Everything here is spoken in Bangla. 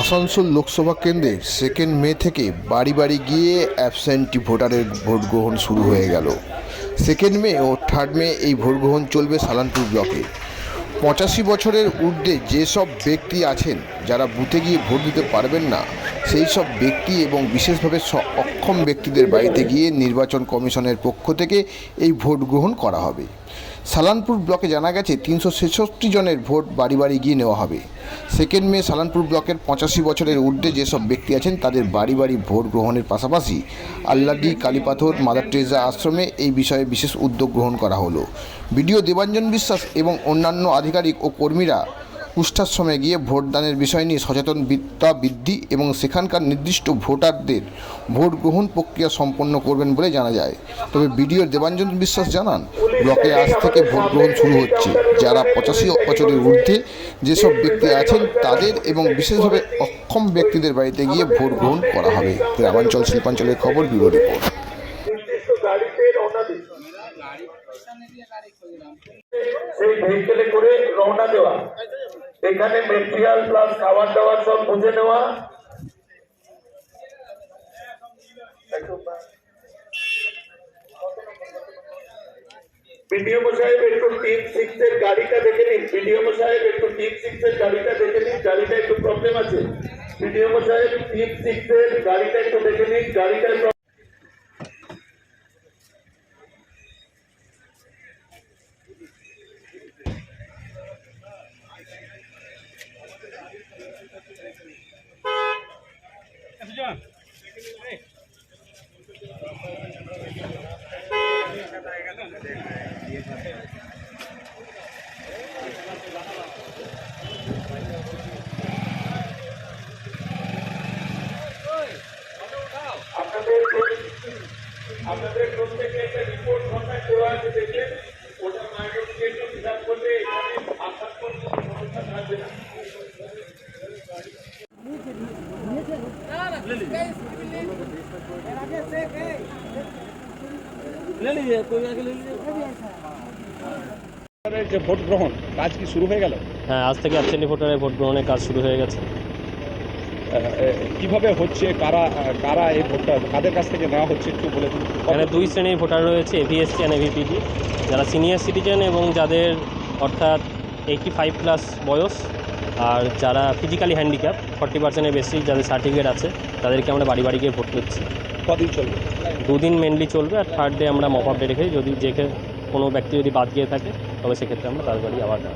আসানসোল লোকসভা কেন্দ্রে সেকেন্ড মে থেকে বাড়ি বাড়ি গিয়ে অ্যাবসেন্টি ভোটারের ভোট গ্রহণ শুরু হয়ে গেল। সেকেন্ড মে ও থার্ড মে এই ভোট গ্রহণ চলবে সালানপুর ব্লকে। পঁচাশি বছরের ঊর্ধ্বে যেসব ব্যক্তি আছেন, যারা বুথে গিয়ে ভোট দিতে পারবেন না, সেই সব ব্যক্তি এবং বিশেষভাবে অক্ষম ব্যক্তিদের বাড়িতে গিয়ে নির্বাচন কমিশনের পক্ষ থেকে এই ভোট গ্রহণ করা হবে। সালানপুর ব্লকে জানা গেছে, তিনশো ছেষট্টি জনের ভোট বাড়ি বাড়ি গিয়ে নেওয়া হবে। সেকেন্ড মে সালানপুর ব্লকের পঁচাশি বছরের ঊর্ধ্বে যেসব ব্যক্তি আছেন, তাদের বাড়ি বাড়ি ভোট গ্রহণের পাশাপাশি আল্লাডি, কালীপাথর, মাদার টেরেজা আশ্রমে এই বিষয়ে বিশেষ উদ্যোগ গ্রহণ করা হলো। বিডিও দেবাঞ্জন বিশ্বাস এবং অন্যান্য আধিকারিক ও কর্মীরা কুষ্ঠাশ্রমে গিয়ে ভোটদানের বিষয় নিয়ে সচেতনতা বৃদ্ধি এবং সেখানকার নির্দিষ্ট ভোটারদের ভোট গ্রহণ প্রক্রিয়া সম্পন্ন করবেন বলে জানা যায়। তবে বিডিও দেবাঞ্জন বিশ্বাস জানান, ব্লকে আজ থেকে ভোট গ্রহণ শুরু হচ্ছে। যারা পঁচাশি বছরের ঊর্ধ্বে যেসব ব্যক্তি আছেন তাদের এবং বিশেষভাবে অক্ষম ব্যক্তিদের বাড়িতে গিয়ে ভোট গ্রহণ করা হবে। গ্রামাঞ্চল, শিল্পাঞ্চলের খবর, ব্যুরো রিপোর্ট। সেই ভেহিকেলে করে রওনা দেওয়া। এখানে মেটেরিয়াল প্লাস খাবার দাবার সব বুঝে নেওয়া। সাহেব একটু গাড়িটা দেখে নিন। সাহেব একটু গাড়িটা দেখে নিন। গাড়িটা একটু প্রবলেম আছে। বিডিও সাহেব টিম সিক্স এর গাড়িটা একটু দেখে নিন। গাড়িটার আপনাদের আপনাদের প্রত্যেকে একটা রিপোর্ট কন্ট্যাক্ট দেওয়া আছে ভোটারের যে ভোট গ্রহণ কাজ কি শুরু হয়ে গেল? হ্যাঁ আজ থেকে অ্যাবসেন্টি ভোটারের ভোট গ্রহণের কাজ শুরু হয়ে গেছে। কীভাবে হচ্ছে কারা কারা এই ভোটটা কাদের কাছ থেকে নেওয়া হচ্ছে একটু বলে দিন। এখানে দুই শ্রেণির ভোটার রয়েছে এভিএসসি অ্যান্ড এভিপিডি যারা সিনিয়র সিটিজেন এবং যাদের অর্থাৎ এইটি ফাইভ প্লাস বয়স আর যারা ফিজিক্যালি হ্যান্ডিক্যাপ ফর্টি পার্সেন্টের বেশি যাদের সার্টিফিকেট আছে তাদেরকে আমরা বাড়ি বাড়ি গিয়ে ভর্তি হচ্ছি। কদিন চলবে? দুদিন মেনলি চলবে আর থার্ড ডে আমরা মপ আপ ডে রেখে যদি যে কোনো ব্যক্তি যদি বাদ গিয়ে থাকে তবে সেক্ষেত্রে আমরা তার বাড়ি আবার যাব।